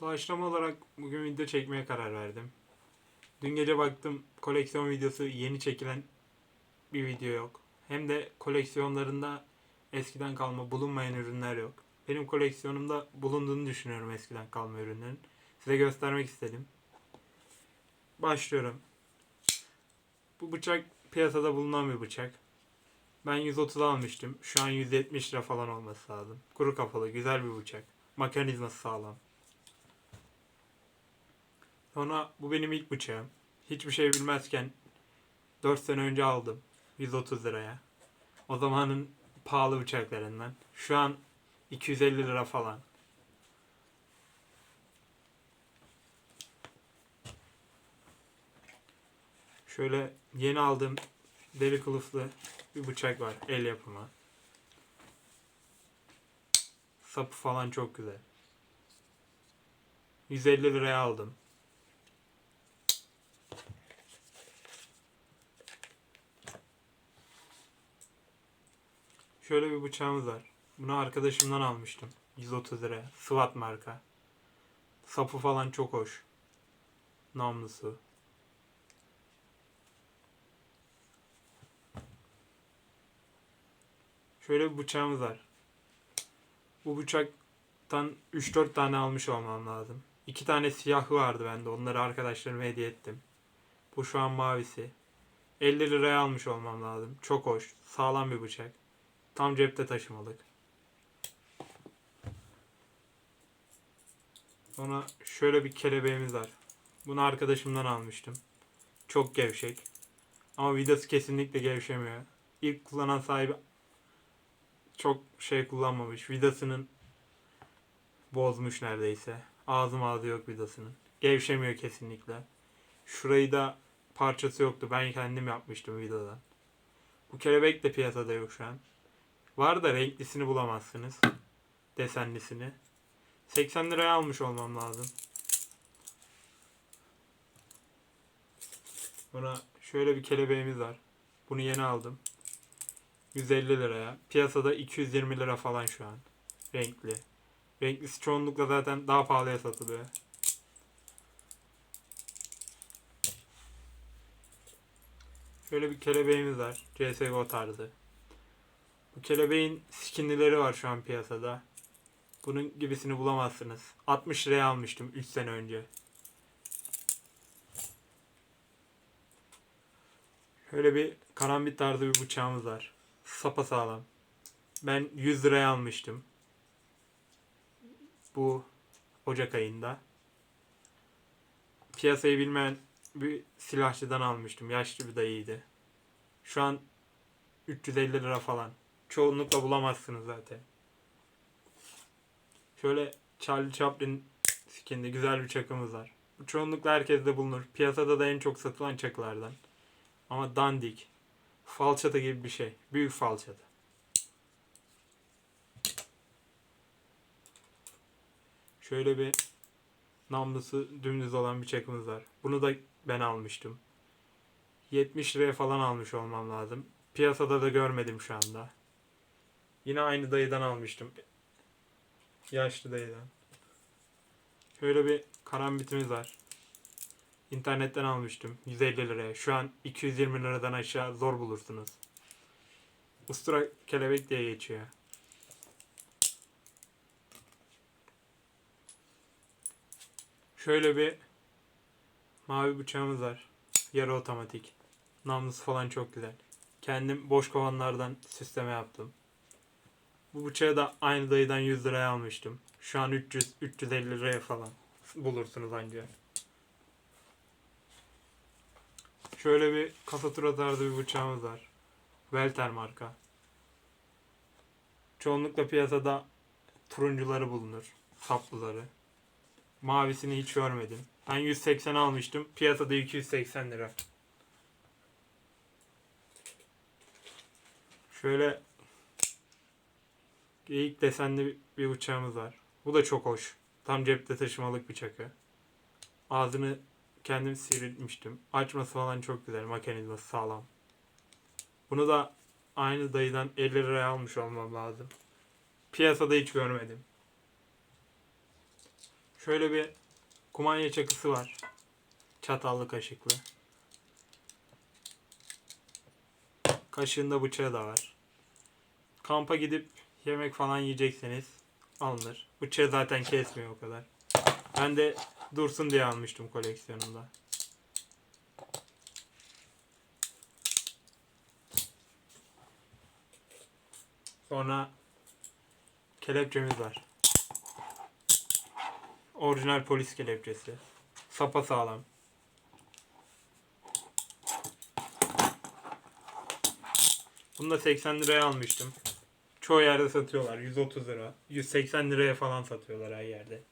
Doğaçlama olarak bugün video çekmeye karar verdim. Dün gece baktım koleksiyon videosu yeni çekilen bir video yok. Hem de koleksiyonlarında eskiden kalma bulunmayan ürünler yok. Benim koleksiyonumda bulunduğunu düşünüyorum eskiden kalma ürünlerin. Size göstermek istedim. Başlıyorum. Bu bıçak piyasada bulunan bir bıçak. Ben 130 almıştım. Şu an 170 lira falan olması lazım. Kuru kafalı güzel bir bıçak. Mekanizması sağlam. Sonra bu benim ilk bıçağım. Hiçbir şey bilmezken 4 sene önce aldım. 130 liraya. O zamanın pahalı bıçaklarından. Şu an 250 lira falan. Şöyle yeni aldığım deri kılıflı bir bıçak var. El yapımı. Sapı falan çok güzel. 150 liraya aldım. Şöyle bir bıçağımız var. Bunu arkadaşımdan almıştım. 130 liraya. SWAT marka. Sapı falan çok hoş. Namlusu. Şöyle bir bıçağımız var. Bu bıçaktan 3-4 tane almış olmam lazım. 2 tane siyahı vardı bende. Onları arkadaşlarıma hediye ettim. Bu şu an mavisi. 50 liraya almış olmam lazım. Çok hoş. Sağlam bir bıçak. Tam cepte taşımalık. Sonra şöyle bir kelebeğimiz var. Bunu arkadaşımdan almıştım. Çok gevşek. Ama vidası kesinlikle gevşemiyor. İlk kullanan sahibi çok şey kullanmamış. Vidasının bozmuş neredeyse. Ağzım ağzı yok vidasının. Gevşemiyor kesinlikle. Şurayı da parçası yoktu. Ben kendim yapmıştım vidadan. Bu kelebek de piyasada yok şu an. Var da renklisini bulamazsınız. Desenlisini. 80 liraya almış olmam lazım. Buna şöyle bir kelebeğimiz var. Bunu yeni aldım. 150 liraya. Piyasada 220 lira falan şu an. Renkli. Renklisi çoğunlukla zaten daha pahalıya satılıyor. Şöyle bir kelebeğimiz var. CSGO tarzı. Bu kelebeğin skinlileri var şu an piyasada. Bunun gibisini bulamazsınız. 60 liraya almıştım 3 sene önce. Şöyle bir karambit tarzı bir bıçağımız var. Sapa sağlam. Ben 100 liraya almıştım. Bu Ocak ayında. Piyasayı bilmeyen bir silahçıdan almıştım. Yaşlı bir dayıydı. Şu an 350 lira falan. Çoğunlukla bulamazsınız zaten. Şöyle Charlie Chaplin skinli güzel bir çakımız var. Bu çoğunlukla herkeste bulunur. Piyasada da en çok satılan çakılardan. Ama dandik. Falçata gibi bir şey. Büyük falçata. Şöyle bir namlusu dümdüz olan bir çakımız var. Bunu da ben almıştım. 70 liraya falan almış olmam lazım. Piyasada da görmedim şu anda. Yine aynı dayıdan almıştım. Yaşlı dayıdan. Şöyle bir karambitimiz var. İnternetten almıştım. 150 liraya. Şu an 220 liradan aşağı zor bulursunuz. Ustura kelebek diye geçiyor. Şöyle bir mavi bıçağımız var. Yarı otomatik. Namlusu falan çok güzel. Kendim boş kovanlardan süsleme yaptım. Bu bıçağı da aynı dayıdan 100 liraya almıştım. Şu an 300 350 liraya falan bulursunuz ancak. Şöyle bir kasatura tarzı bir bıçağımız var. Welter marka. Çoğunlukla piyasada turuncuları bulunur. Saplıları. Mavisini hiç görmedim. Ben 180 almıştım. Piyasada 280 lira. Şöyle geyik desenli bir bıçağımız var. Bu da çok hoş. Tam cepte taşımalık bir çakı. Ağzını kendim sivriltmiştim. Açması falan çok güzel. Mekanizması sağlam. Bunu da aynı dayıdan 50 liraya almış olmam lazım. Piyasada hiç görmedim. Şöyle bir kumanya çakısı var. Çatallı kaşıklı. Kaşığında bıçağı da var. Kampa gidip yemek falan yiyecekseniz alınır. Bıçağı zaten kesmiyor o kadar. Ben de dursun diye almıştım koleksiyonumda. Sonra kelepçemiz var. Orijinal polis kelepçesi. Sapa sağlam. Bunu da 80 liraya almıştım. Çoğu yerde satıyorlar. 130 lira. 180 liraya falan satıyorlar her yerde.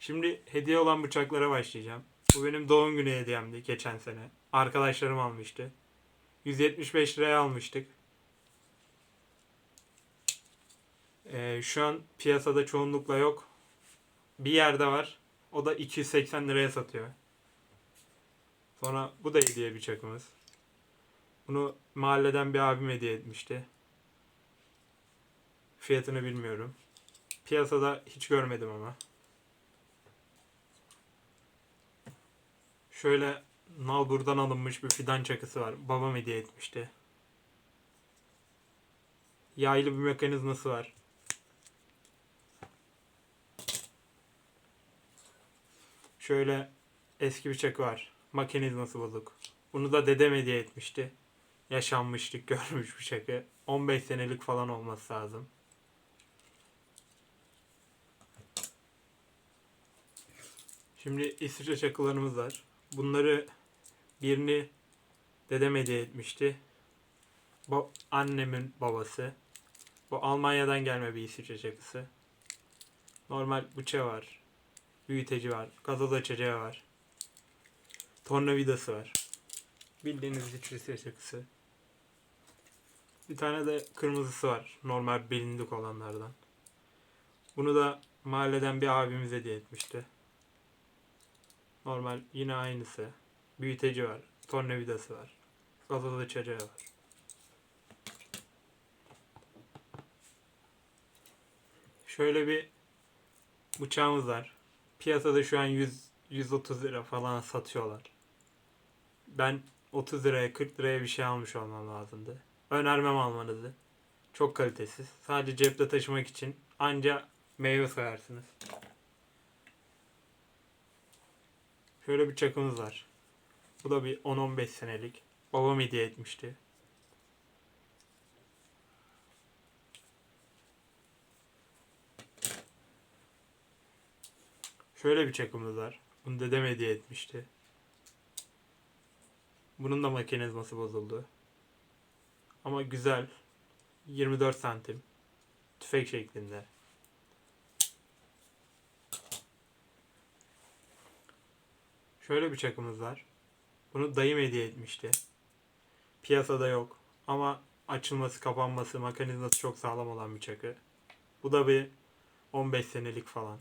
Şimdi hediye olan bıçaklara başlayacağım. Bu benim doğum günü hediyemdi geçen sene. Arkadaşlarım almıştı. 175 liraya almıştık. Ee, şu an piyasada çoğunlukla yok. Bir yerde var. O da 280 liraya satıyor. Sonra bu da hediye bıçakımız. Bunu mahalleden bir abim hediye etmişti. Fiyatını bilmiyorum. Piyasada hiç görmedim ama. Şöyle nalburdan alınmış bir fidan çakısı var. Babam hediye etmişti. Yaylı bir mekanizması var. Şöyle eski bir çakı var. Mekanizması bozuk. Bunu da dedem hediye etmişti. Yaşanmışlık görmüş bir çakı. 15 senelik falan olması lazım. Şimdi İsviçre çakılarımız var. Bunları birini dedem hediye etmişti. Bu annemin babası. Bu Almanya'dan gelme bir İsviçre çakısı. Normal bıçağı var. Büyüteci var. Gazoz açacağı var. Tornavidası var. Bildiğiniz İsviçre çakısı. Bir tane de kırmızısı var. Normal bilindik olanlardan. Bunu da mahalleden bir abimiz hediye etmişti. Normal yine aynısı. Büyüteci var. Tornavidası var. Gazoz açacağı var. Şöyle bir bıçağımız var. Piyasada şu an 100 130 lira falan satıyorlar. Ben 30 liraya 40 liraya bir şey almış olmam lazımdı. Önermem almanızı. Çok kalitesiz. Sadece cepte taşımak için anca meyve soyarsınız. Şöyle bir çakımız var. Bu da bir 10-15 senelik. Babam hediye etmişti. Şöyle bir çakımız var. Bunu dedem hediye etmişti. Bunun da mekanizması bozuldu. Ama güzel. 24 santim. Tüfek şeklinde. Şöyle bir çakımız var. Bunu dayım hediye etmişti. Piyasada yok. Ama açılması, kapanması, mekanizması çok sağlam olan bir çakı. Bu da bir 15 senelik falan.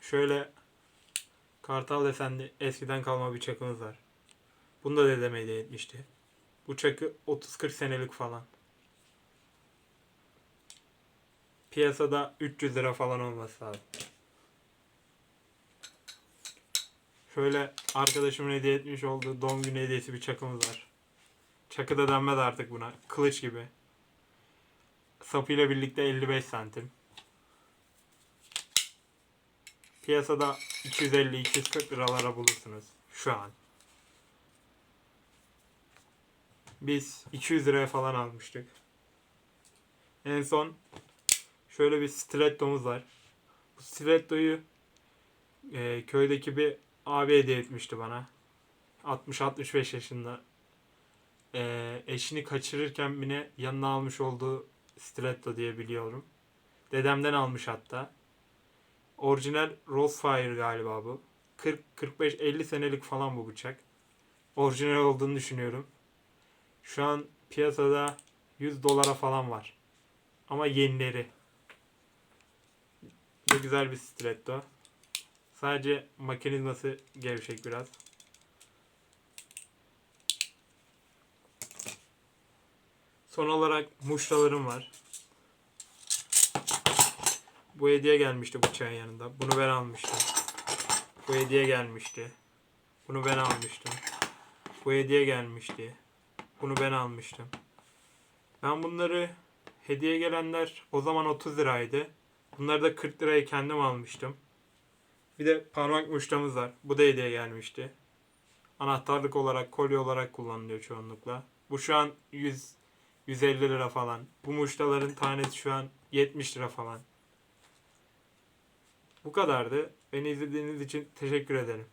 Şöyle kartal desenli eskiden kalma bir çakımız var. Bunu da dedem hediye etmişti. Bu çakı 30-40 senelik falan. Piyasada 300 lira falan olması lazım. Şöyle arkadaşımın hediye etmiş olduğu doğum günü hediyesi bir çakımız var. Çakı da denmez artık buna. Kılıç gibi. Sapıyla birlikte 55 santim. Piyasada 250-240 liralara bulursunuz şu an. Biz 200 liraya falan almıştık. En son şöyle bir stilettomuz var. Bu stilettoyu e, köydeki bir abi hediye etmişti bana. 60-65 yaşında. E, eşini kaçırırken yine yanına almış olduğu stiletto diye biliyorum. Dedemden almış hatta. Orijinal Rollfire galiba bu. 40-45-50 senelik falan bu bıçak. Orijinal olduğunu düşünüyorum. Şu an piyasada 100 dolara falan var. Ama yenileri. Bu güzel bir stiletto. Sadece mekanizması gevşek biraz. Son olarak muştalarım var. Bu hediye gelmişti bıçağın yanında. Bunu ben almıştım. Bu hediye gelmişti. Bunu ben almıştım. Bu hediye gelmişti. Bunu ben almıştım. Ben bunları hediye gelenler o zaman 30 liraydı. Bunları da 40 liraya kendim almıştım. Bir de parmak muştamız var. Bu da hediye gelmişti. Anahtarlık olarak, kolye olarak kullanılıyor çoğunlukla. Bu şu an 100 150 lira falan. Bu muştaların tanesi şu an 70 lira falan. Bu kadardı. Beni izlediğiniz için teşekkür ederim.